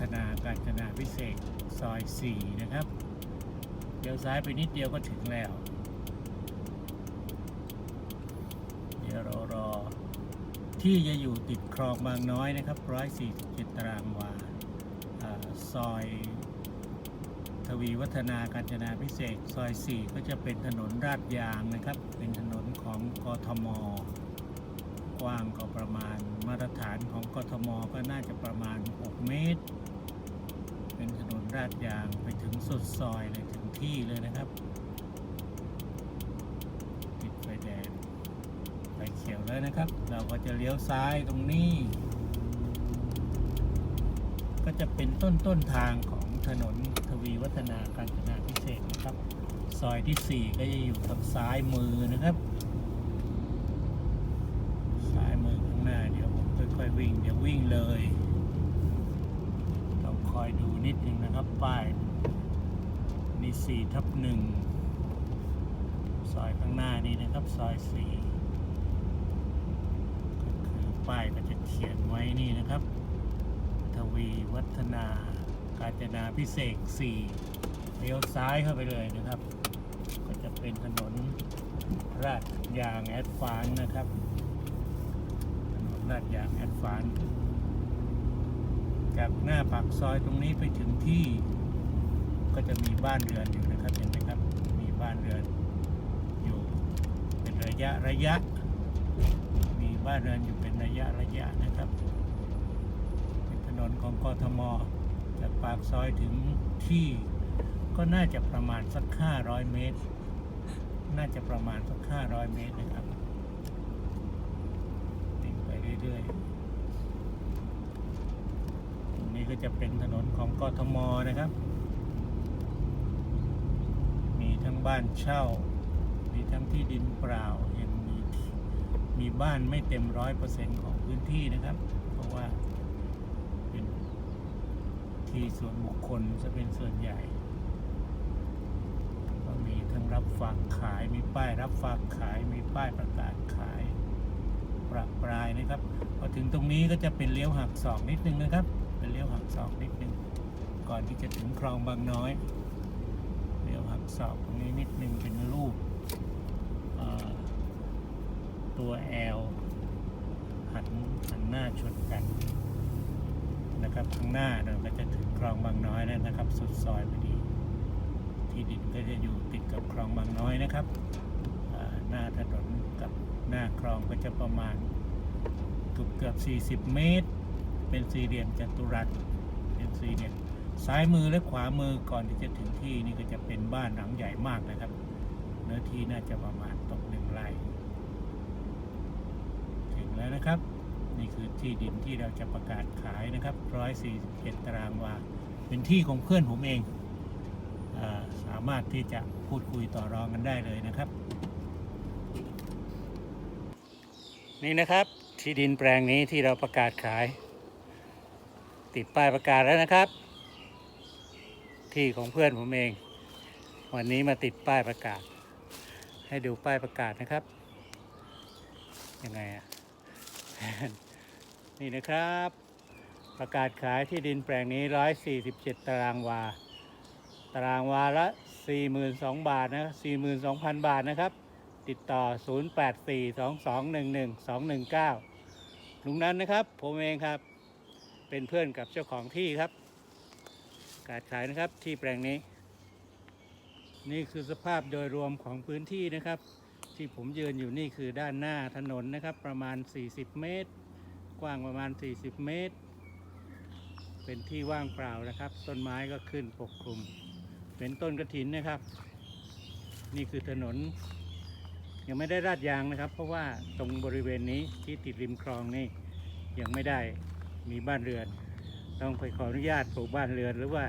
ฒนาการจนาพิเศษซอย 4 นะครับเดี๋ยวซ้ายไปนิดเดียวก็ถึงแล้ว เดี๋ยวรารอ ที่จะอยู่ติดคลองบางน้อยนะครับ147ตารางวาอซอยทวีวัฒนาการจนาพิเศษซอย 4 ก็จะเป็นถนนราดยางนะครับ เป็นถนนของกทม กว้างก็ประมาณมาตรฐานของกทมก็น่าจะประมาณ 6 เมตร เป็นถนนราดยางไปถึงสุดซอยเลยถึงที่เลยนะครับ ติดไฟแดงไฟเขียวแล้วนะครับ เราก็จะเลี้ยวซ้ายตรงนี้ ก็จะเป็นต้นต้นทางของถนนทวีวัฒนาการจนาพิเศษนะครับ ซอยที่ 4 ก็จะอยู่ทางซ้ายมือนะครับซ้ายมือข้างหน้าเดี๋ยวผมค่อยๆวิ่งเดี๋ยววิ่งเลย คอยดูนิดนึงนะครับ ป้ายนี่4ทับหนึ่งซอยข้างหน้านี้นะครับ ซอย4ก็คือป้ายก็จะเขียนไว้นี่นะครับ ทวีวัฒนา การจนาพิเศษ4เลี้ยวซ้ายเข้าไปเลยนะครับ ก็จะเป็นถนนราดยางแอดฟานนะครับ ถนนลาดยางแอดฟาน จากหน้าปากซอยตรงนี้ไปถึงที่ก็จะมีบ้านเรือนอยู่นะครับเห็นไหมครับ มีบ้านเรือนอยู่เป็นระยะระยะ มีบ้านเรือนอยู่เป็นระยะระยะนะครับเป็นถนนของกทมจากปากซอยถึงที่ก็น่าจะประมาณสัก 500 เมตร น่าจะประมาณสัก 500 เมตรนะครับติดไปเรื่อยๆ นี้ก็จะเป็นถนนของกทมนะครับ มีทั้งบ้านเช่า มีทั้งที่ดินเปล่ายังมีมีบ้านไม่เต็มร้อยเปอร์เซ็นต์ของพื้นที่นะครับ เพราะว่าเป็นที่ส่วนบุคคลจะเป็นส่วนใหญ่ ก็มีทั้งรับฝากขาย มีป้ายรับฝากขาย มีป้ายประกาศขายประปรายนะครับ พอถึงตรงนี้ก็จะเป็นเลี้ยวหักศอกนิดนึงนะครับ เป็นเลี้ยวหักศอกนิดนึงก่อนที่จะถึงคลองบางน้อยเลี้ยวหักศอกตรงนี้นิดนึงเป็นรูปตัวแอลหันหันหน้าชนกันนะครับข้างหน้าเราก็จะถึงคลองบางน้อยแล้วนะครับ สุดซอยพอดี ที่ดินก็จะอยู่ติดกับคลองบางน้อยนะครับหน้าถนนกับหน้าคลองก็จะประมาณเกือบเกือบ40 เมตร เป็นสี่เหลี่ยมจัตุรัสเป็นสี่เหลี่ยมซ้ายมือและขวามือก่อนที่จะถึงที่นี่ก็จะเป็นบ้านหลังใหญ่มากนะครับ เนื้อที่น่าจะประมาณตกหนึ่งไร่ถึงแล้วนะครับ นี่คือที่ดินที่เราจะประกาศขายนะครับ147ตารางวาเป็นที่ของเพื่อนผมเองอสามารถที่จะพูดคุยต่อรองกันได้เลยนะครับ นี่นะครับที่ดินแปลงนี้ที่เราประกาศขาย ติดป้ายประกาศแล้วนะครับ ที่ของเพื่อนผมเอง วันนี้มาติดป้ายประกาศ ให้ดูป้ายประกาศนะครับยังไงอะนี่นะครับ ประกาศขายที่ดินแปลงนี้ 147 ตารางวา ตารางวาละ 42,000 บาทนะ42,000 บาทนะครับ ติดต่อ 0842211219ลุงนั้นนะครับ ผมเองครับ เป็นเพื่อนกับเจ้าของที่ครับ การขายนะครับที่แปลงนี้ นี่คือสภาพโดยรวมของพื้นที่นะครับ ที่ผมยืนอยู่นี่คือด้านหน้าถนนนะครับ ประมาณ 40 เมตร กว้างประมาณ 40 เมตร เป็นที่ว่างเปล่านะครับ ต้นไม้ก็ขึ้นปกคลุม เป็นต้นกระถินนะครับ นี่คือถนนยังไม่ได้ราดยางนะครับ เพราะว่าตรงบริเวณนี้ที่ติดริมคลองนี่ยังไม่ได้ มีบ้านเรือน ต้องไปขออนุญาตปลูกบ้านเรือนหรือว่า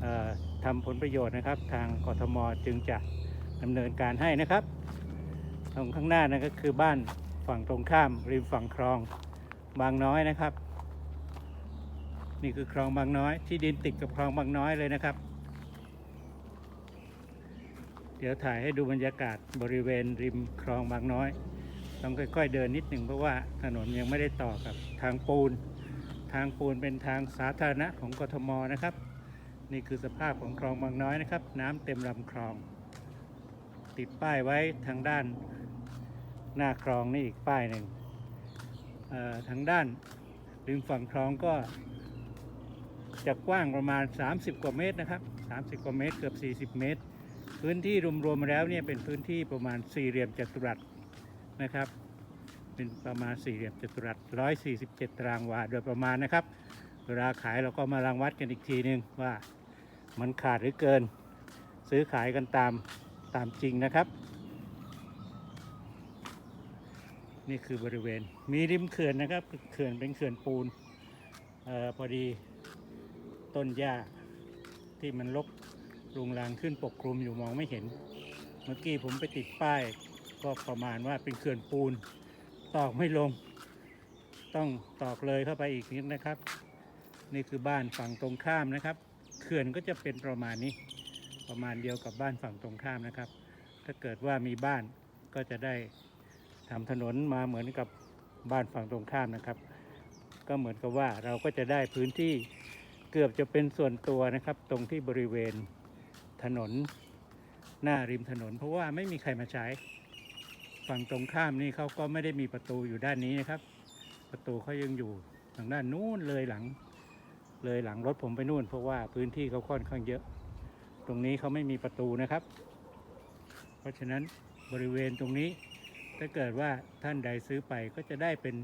เอ่อทำผลประโยชน์นะครับ ทางกทมจึงจะดำเนินการให้นะครับ ตรงข้างหน้านั่นก็คือบ้านฝั่งตรงข้าม ริมฝั่งคลองบางน้อยนะครับ นี่คือคลองบางน้อย ที่ดินติดกับคลองบางน้อยเลยนะครับ เดี๋ยวถ่ายให้ดูบรรยากาศบริเวณริมคลองบางน้อย ต้องค่อยๆเดินนิดหนึ่งเพราะว่าถนนยังไม่ได้ต่อกับทางปูน ทางปูนเป็นทางสาธารณะของกทมนะครับ นี่คือสภาพของคลองบางน้อยนะครับ น้ำเต็มลำคลอง ติดป้ายไว้ทางด้านหน้าคลองนี่อีกป้ายหนึ่งทางด้านริมฝั่งคลองก็จะกว้างประมาณ 30 กว่าเมตรนะครับ 30 กว่าเมตรเกือบ 40 เมตร พื้นที่รวมๆแล้วเนี่ยเป็นพื้นที่ประมาณสี่เหลี่ยมจัตุรัส นะครับ เป็นประมาณสี่เหลี่ยมจัตุรัส147ตารางวาโดยประมาณนะครับ เวลาขายเราก็มารังวัดกันอีกทีนึงว่ามันขาดหรือเกิน ซื้อขายกันตามตามจริงนะครับ นี่คือบริเวณมีริมเขื่อนนะครับเขื่อนเป็นเขื่อนปูนเออพอดีต้นหญ้าที่มันลกรุงรังขึ้นปกคลุมอยู่มองไม่เห็น เมื่อกี้ผมไปติดป้าย ก็ประมาณว่าเป็นเขื่อนปูนตอกไม่ลง ต้องตอกเลยเข้าไปอีกนิดนะครับ นี่คือบ้านฝั่งตรงข้ามนะครับ เขื่อนก็จะเป็นประมาณนี้ ประมาณเดียวกับบ้านฝั่งตรงข้ามนะครับ ถ้าเกิดว่ามีบ้านก็จะได้ทำถนนมาเหมือนกับบ้านฝั่งตรงข้ามนะครับ ก็เหมือนกับว่าเราก็จะได้พื้นที่เกือบจะเป็นส่วนตัวนะครับ ตรงที่บริเวณถนนหน้าริมถนน เพราะว่าไม่มีใครมาใช้ ฝั่งตรงข้ามนี่เขาก็ไม่ได้มีประตูอยู่ด้านนี้นะครับ ประตูเขายังอยู่ทางด้านนู้นเลยหลัง เลยหลังรถผมไปนู่น เพราะว่าพื้นที่เขาค่อนข้างเยอะ ตรงนี้เขาไม่มีประตูนะครับ เพราะฉะนั้นบริเวณตรงนี้ถ้าเกิดว่าท่านใดซื้อไปก็จะได้เป็น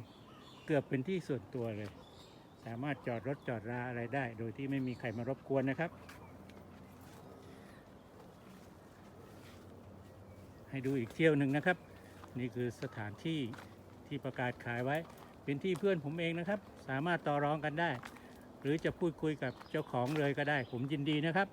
เกือบเป็นที่ส่วนตัวเลย สามารถจอดรถจอดราอะไรได้ โดยที่ไม่มีใครมารบกวนนะครับ ให้ดูอีกเที่ยวหนึ่งนะครับ นี่คือสถานที่ที่ประกาศขายไว้ เป็นที่เพื่อนผมเองนะครับ สามารถต่อรองกันได้ หรือจะพูดคุยกับเจ้าของเลยก็ได้ ผมยินดีนะครับ